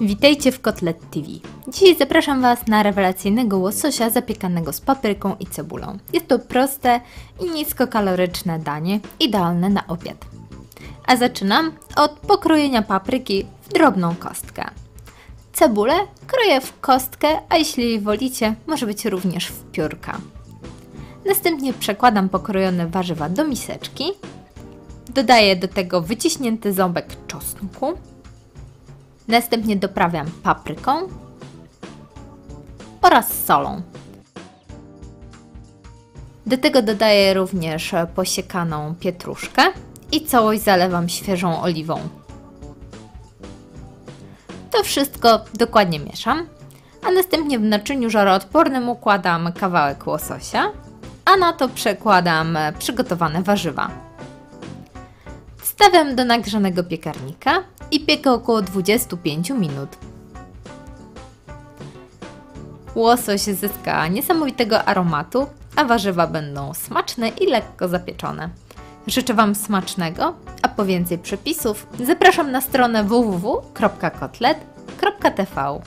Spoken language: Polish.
Witajcie w Kotlet TV. Dzisiaj zapraszam Was na rewelacyjnego łososia zapiekanego z papryką i cebulą. Jest to proste i niskokaloryczne danie, idealne na obiad. A zaczynam od pokrojenia papryki w drobną kostkę. Cebulę kroję w kostkę, a jeśli wolicie, może być również w piórka. Następnie przekładam pokrojone warzywa do miseczki. Dodaję do tego wyciśnięty ząbek czosnku. Następnie doprawiam papryką oraz solą. Do tego dodaję również posiekaną pietruszkę i całość zalewam świeżą oliwą. To wszystko dokładnie mieszam, a następnie w naczyniu żaroodpornym układam kawałek łososia, a na to przekładam przygotowane warzywa. Wstawiam do nagrzanego piekarnika i piekę około 25 minut. Łosoś zyska niesamowitego aromatu, a warzywa będą smaczne i lekko zapieczone. Życzę Wam smacznego, a po więcej przepisów zapraszam na stronę www.kotlet.tv.